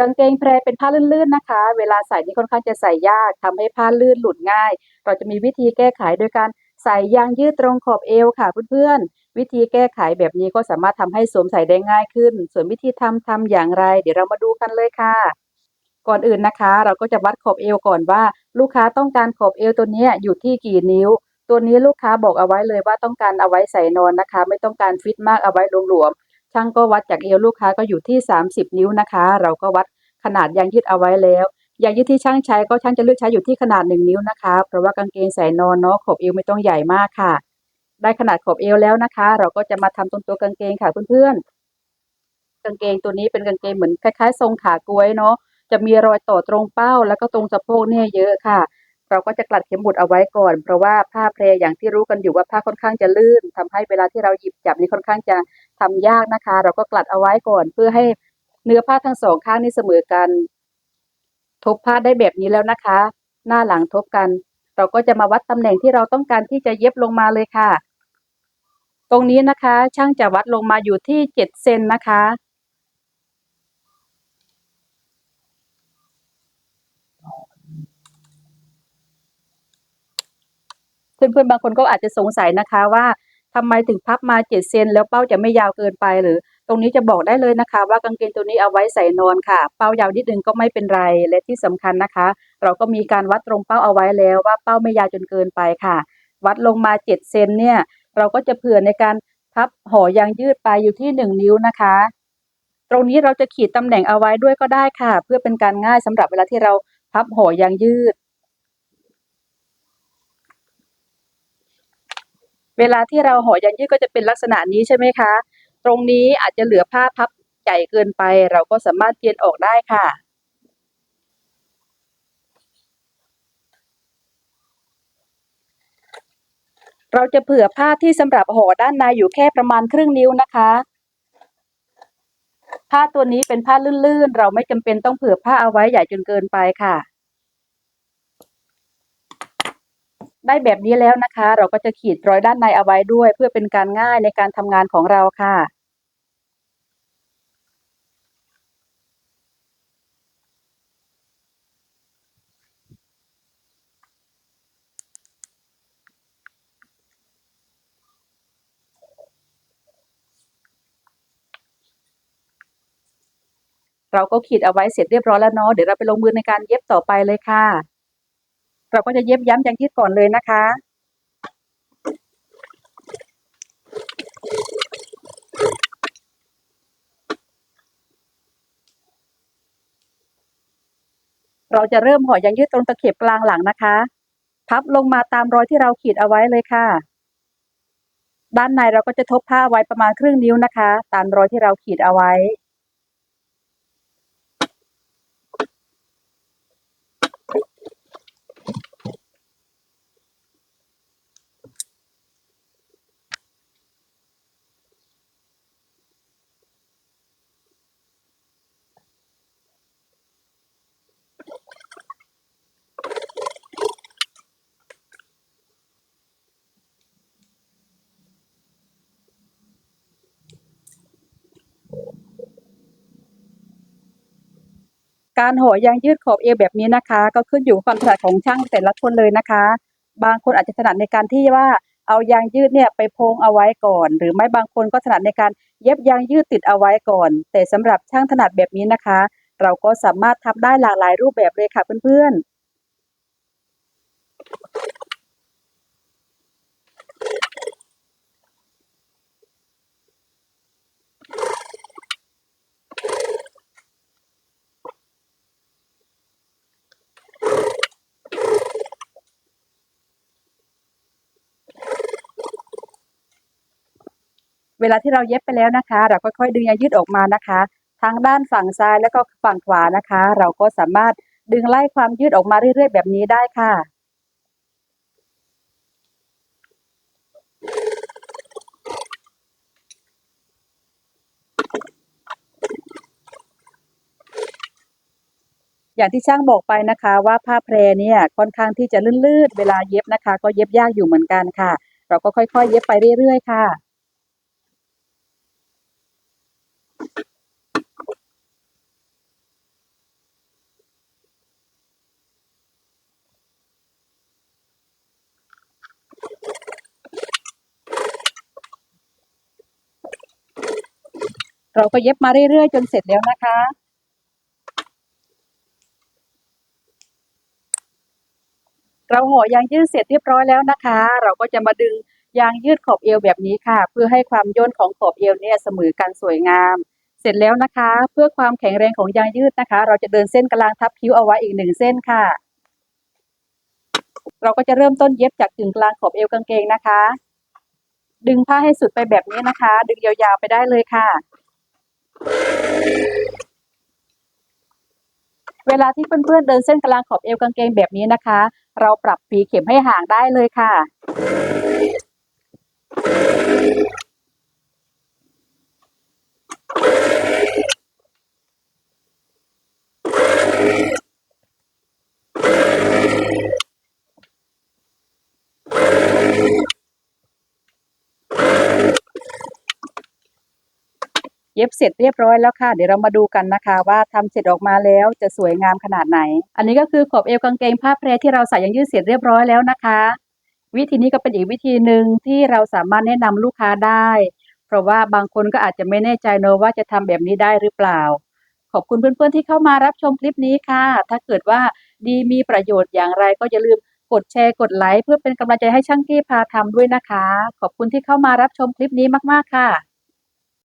กางเกงแพรเป็นผ้าลื่นๆนะคะ เวลาใส่นี่ค่อนข้างจะใส่ยากทำให้ผ้าลื่นหลุดง่าย เราจะมีวิธีแก้ไขโดยการใส่ยางยืดตรงขอบเอวค่ะเพื่อนๆ วิธีแก้ไขแบบนี้ก็สามารถทำให้สวมใส่ได้ง่ายขึ้น ส่วนวิธีทำทำอย่างไร เดี๋ยวเรามาดูกันเลยค่ะ ก่อนอื่นนะคะ เราก็จะวัดขอบเอวก่อนว่า ลูกค้าต้องการขอบเอวตัวนี้อยู่ที่กี่นิ้ว ตัวนี้ลูกค้าบอกเอาไว้เลยว่าต้องการเอาไว้ใส่นอนนะคะ ไม่ต้องการฟิตมากเอาไว้หลวมๆ ช่างก็วัดจากเอวลูกค้าก็อยู่ที่ 30 นิ้วนะคะ เราก็วัดขนาดยางยืดเอาไว้แล้วยางยืดที่ช่างใช้ก็ช่างจะเลือกใช้อยู่ที่ขนาด 1 นิ้วนะคะ เพราะว่ากางเกงใส่นอนเนาะขอบเอวไม่ต้องใหญ่มากค่ะ ได้ขนาดขอบเอวแล้วนะคะ เราก็จะมาทำตรงตัวกางเกงค่ะเพื่อนๆกางเกงตัวนี้เป็นกางเกงเหมือนคล้ายๆ ทรงขากล้วยเนาะจะมีรอยต่อตรงเป้าแล้วก็ตรงสะโพกเนี่ยเยอะค่ะ เราก็จะกลัดเข็มหมุดเอาไว้ก่อน เพราะว่าผ้าแพรอย่างที่รู้กันอยู่ว่าผ้าค่อนข้างจะลื่นทำให้เวลาที่เราหยิบจับนี่ค่อนข้างจะทำยากนะคะ เราก็กลัดเอาไว้ก่อน เพื่อให้เนื้อผ้าทั้งสองข้างนี่เสมอกัน ทบผ้าได้แบบนี้แล้วนะคะ หน้าหลังทบกัน เราก็จะมาวัดตำแหน่งที่เราต้องการที่จะเย็บลงมาเลยค่ะ ตรงนี้นะคะ ช่างจะวัดลงมาอยู่ที่เจ็ดเซนนะคะ เพื่อนๆบางคนก็อาจจะสงสัยนะคะว่าทำไมถึงพับมาเจ็ดเซนแล้วเป้าจะไม่ยาวเกินไปหรือ ตรงนี้จะบอกได้เลยนะคะ ว่ากางเกงตัวนี้เอาไว้ใส่นอนค่ะ เป้ายาวนิดนึงก็ไม่เป็นไรและที่สำคัญนะคะ เราก็มีการวัดตรงเป้าเอาไว้แล้วว่าเป้าไม่ยาวจนเกินไปค่ะ วัดลงมาเจ็ดเซนเนี่ยเราก็จะเผื่อในการพับห่อยางยืดไปอยู่ที่หนึ่งนิ้วนะคะ ตรงนี้เราจะขีดตำแหน่งเอาไว้ด้วยก็ได้ค่ะ เพื่อเป็นการง่ายสำหรับเวลาที่เราพับห่อยางยืด เวลาที่เราห่อยางยืดก็จะเป็นลักษณะนี้ใช่ไหมคะ ตรงนี้อาจจะเหลือผ้าพับใหญ่เกินไป เราก็สามารถเย็นออกได้ค่ะ เราจะเผื่อผ้าที่สำหรับห่อด้านในอยู่แค่ประมาณครึ่งนิ้วนะคะ ผ้าตัวนี้เป็นผ้าลื่นๆ เราไม่จำเป็นต้องเผื่อผ้าเอาไว้ใหญ่จนเกินไปค่ะ ได้แบบนี้แล้วนะคะ เราก็จะขีดรอยด้านในเอาไว้ด้วย เพื่อเป็นการง่ายในการทำงานของเราค่ะ เราก็ขีดเอาไว้เสร็จเรียบร้อยแล้วเนาะเดี๋ยวเราไปลงมือในการเย็บต่อไปเลยค่ะ เราก็จะเย็บย้ำยางยืดก่อนเลยนะคะ เราจะเริ่มห่อยางยืดตรงตะเข็บกลางหลังนะคะ พับลงมาตามรอยที่เราขีดเอาไว้เลยค่ะ ด้านในเราก็จะทบผ้าไว้ประมาณครึ่งนิ้วนะคะ ตามรอยที่เราขีดเอาไว้ การห่อยางยืดขอบเอวแบบนี้นะคะ ก็ขึ้นอยู่ความถนัดของช่างแต่ละคนเลยนะคะ บางคนอาจจะถนัดในการที่ว่าเอายางยืดเนี่ยไปโพงเอาไว้ก่อน หรือไม่บางคนก็ถนัดในการเย็บยางยืดติดเอาไว้ก่อน แต่สำหรับช่างถนัดแบบนี้นะคะ เราก็สามารถทำได้หลากหลายรูปแบบเลยค่ะเพื่อนๆ เวลาที่เราเย็บไปแล้วนะคะ เราค่อยๆดึงยางยืดออกมานะคะ ทั้งด้านฝั่งซ้ายแล้วก็ฝั่งขวานะคะ เราก็สามารถดึงไล่ความยืดออกมาเรื่อยๆ แบบนี้ได้ค่ะอย่างที่ช่างบอกไปนะคะว่าผ้าแพรเนี่ยค่อนข้างที่จะลื่นๆเวลาเย็บนะคะ ก็เย็บยากอยู่เหมือนกันค่ะ เราก็ค่อยๆ เย็บไปเรื่อยๆ ค่ะ เราก็เย็บมาเรื่อยๆ จนเสร็จแล้วนะคะ เราห่อยางยืดเสร็จเรียบร้อยแล้วนะคะ เราก็จะมาดึง ยางยืดขอบเอวแบบนี้ค่ะ เพื่อให้ความย่นของขอบเอวเนี่ยเสมอกันสวยงาม เสร็จแล้วนะคะ เพื่อความแข็งแรงของยางยืดนะคะ เราจะเดินเส้นกลางทับคิ้วเอาไว้อีกหนึ่งเส้นค่ะ เราก็จะเริ่มต้นเย็บจากกึ่งกลางขอบเอวกางเกงนะคะ ดึงผ้าให้สุดไปแบบนี้นะคะ ดึงยาวๆไปได้เลยค่ะเวลาที่เพื่อนๆเดินเส้นกลางขอบเอวกางเกงแบบนี้นะคะ เราปรับฝีเข็มให้ห่างได้เลยค่ะ เย็บเสร็จเรียบร้อยแล้วค่ะ เดี๋ยวเรามาดูกันนะคะ ว่าทำเสร็จออกมาแล้วจะสวยงามขนาดไหน อันนี้ก็คือขอบเอวกางเกงผ้าแพรที่เราใส่ยังยืดเสร็จเรียบร้อยแล้วนะคะ วิธีนี้ก็เป็นอีกวิธีหนึ่งที่เราสามารถแนะนำลูกค้าได้ เพราะว่าบางคนก็อาจจะไม่แน่ใจเนอะว่าจะทำแบบนี้ได้หรือเปล่า ขอบคุณเพื่อนๆที่เข้ามารับชมคลิปนี้ค่ะ ถ้าเกิดว่าดีมีประโยชน์อย่างไรก็อย่าลืมกดแชร์กดไลค์เพื่อเป็นกำลังใจให้ช่างกี้พาทำด้วยนะคะ ขอบคุณที่เข้ามารับชมคลิปนี้มากๆค่ะ